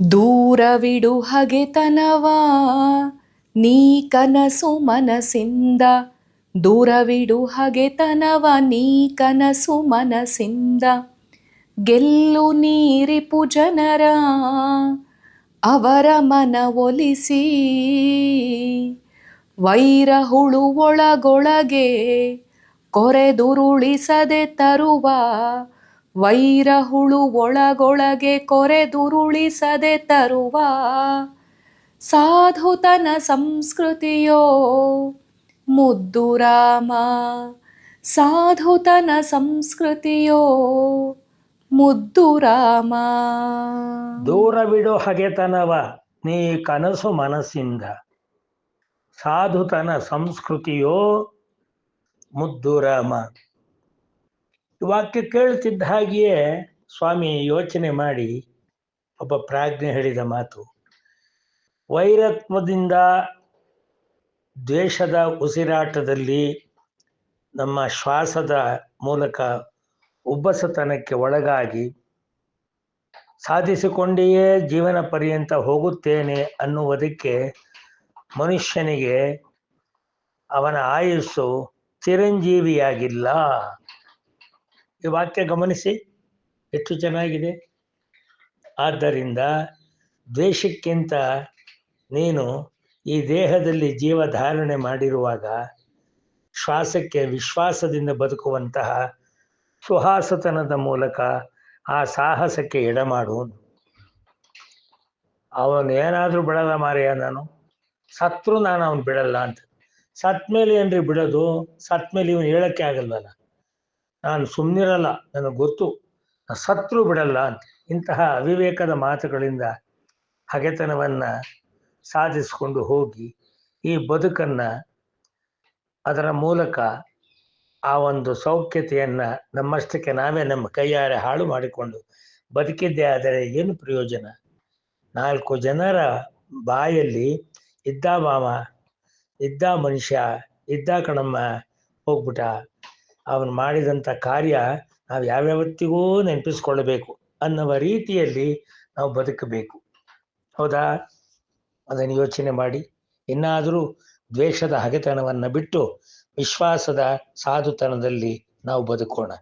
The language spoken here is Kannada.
ದೂರವಿಡು ಹಗೆತನವಾ, ನೀ ಕನಸು ಮನಸ್ಸಿಂದ. ದೂರವಿಡು ಹಗೆತನವ, ನೀ ಕನಸು ಮನಸಿಂದ ಗೆಲ್ಲು ನೀರಿಪು ಜನರ, ಅವರ ಮನ ಒಲಿಸಿ. ವೈರ ಹುಳು ಒಳಗೊಳಗೆ ಕೊರೆದುರುಳಿಸದೆ ತರುವ ವೈರ ಹುಳು ಒಳಗೊಳಗೆ ಕೊರೆದುರುಳಿಸದೆ ತರುವ ಸಾಧುತನ ಸಂಸ್ಕೃತಿಯೋ ಮುದ್ದು ರಾಮ, ಸಾಧುತನ ಸಂಸ್ಕೃತಿಯೋ ಮುದ್ದು ರಾಮ. ದೂರವಿಡು ಹಗೆತನವ ನೀ ಕನಸು ಮನಸ್ಸಿಂದ. ಸಾಧುತನ ಸಂಸ್ಕೃತಿಯೋ ಮುದ್ದು ರಾಮ. ವಾಕ್ಯ ಕೇಳ್ತಿದ್ದ ಹಾಗೆಯೇ ಸ್ವಾಮಿ ಯೋಚನೆ ಮಾಡಿ ಒಬ್ಬ ಪ್ರಾಜ್ಞೆ ಹೇಳಿದ ಮಾತು, ವೈರತ್ವದಿಂದ ದ್ವೇಷದ ಉಸಿರಾಟದಲ್ಲಿ ನಮ್ಮ ಶ್ವಾಸದ ಮೂಲಕ ಉಬ್ಬಸತನಕ್ಕೆ ಒಳಗಾಗಿ ಸಾಧಿಸಿಕೊಂಡೆಯೇ ಜೀವನ ಪರ್ಯಂತ ಹೋಗುತ್ತೇನೆ ಅನ್ನುವುದಕ್ಕೆ ಮನುಷ್ಯನಿಗೆ ಅವನ ಆಯುಸ್ಸು ಚಿರಂಜೀವಿಯಾಗಿಲ್ಲ. ಈ ವಾಕ್ಯ ಗಮನಿಸಿ, ಹೆಚ್ಚು ಚೆನ್ನಾಗಿದೆ. ಆದ್ದರಿಂದ ದ್ವೇಷಕ್ಕಿಂತ ನೀನು ಈ ದೇಹದಲ್ಲಿ ಜೀವ ಧಾರಣೆ ಮಾಡಿರುವಾಗ ಶ್ವಾಸಕ್ಕೆ ವಿಶ್ವಾಸದಿಂದ ಬದುಕುವಂತಹ ಸುಹಾಸತನದ ಮೂಲಕ ಆ ಸಾಹಸಕ್ಕೆ ಎಡಮಾಡುವುದು. ಅವನು ಏನಾದರೂ ಬಿಡಲ್ಲ ಮಾರಿಯ ನಾನು. ಸತ್ರು ನಾನು ಅವನು ಬಿಡಲ್ಲ ಅಂತ. ಸತ್ಮೇಲೆ ಏನ್ರಿ ಬಿಡೋದು? ಸತ್ಮೇಲೆ ಇವನು ಹೇಳಕ್ಕೆ ಆಗಲ್ವಲ್ಲ. ನಾನು ಸುಮ್ಮನಿರಲ್ಲ ನನಗೆ ಗೊತ್ತು. ಸತ್ರು ಬಿಡಲ್ಲ ಅಂತ. ಇಂತಹ ಅವಿವೇಕದ ಮಾತುಗಳಿಂದ ಹಗೆತನವನ್ನು ಸಾಧಿಸಿಕೊಂಡು ಹೋಗಿ ಈ ಬದುಕನ್ನು ಅದರ ಮೂಲಕ ಆ ಒಂದು ಸೌಖ್ಯತೆಯನ್ನು ನಮ್ಮಷ್ಟಕ್ಕೆ ನಾವೇ ನಮ್ಮ ಕೈಯಾರೆ ಹಾಳು ಮಾಡಿಕೊಂಡು ಬದುಕಿದ್ದೇ ಆದರೆ ಏನು ಪ್ರಯೋಜನ? ನಾಲ್ಕು ಜನರ ಬಾಯಲ್ಲಿ ಇದ್ದ ಮಾಮ ಇದ್ದ ಮನುಷ್ಯ, ಇದ್ದ ಕಣಮ್ಮ ಹೋಗ್ಬಿಟ್ಟ. ಅವನು ಮಾಡಿದಂಥ ಕಾರ್ಯ ನಾವು ಯಾವ್ಯಾವತ್ತಿಗೂ ನೆನಪಿಸ್ಕೊಳ್ಬೇಕು ಅನ್ನುವ ರೀತಿಯಲ್ಲಿ ನಾವು ಬದುಕಬೇಕು. ಹೌದಾ? ಅದನ್ನು ಯೋಚನೆ ಮಾಡಿ. ಇನ್ನಾದರೂ ದ್ವೇಷದ ಹಗೆತನವನ್ನು ಬಿಟ್ಟು ವಿಶ್ವಾಸದ ಸಾಧುತನದಲ್ಲಿ ನಾವು ಬದುಕೋಣ.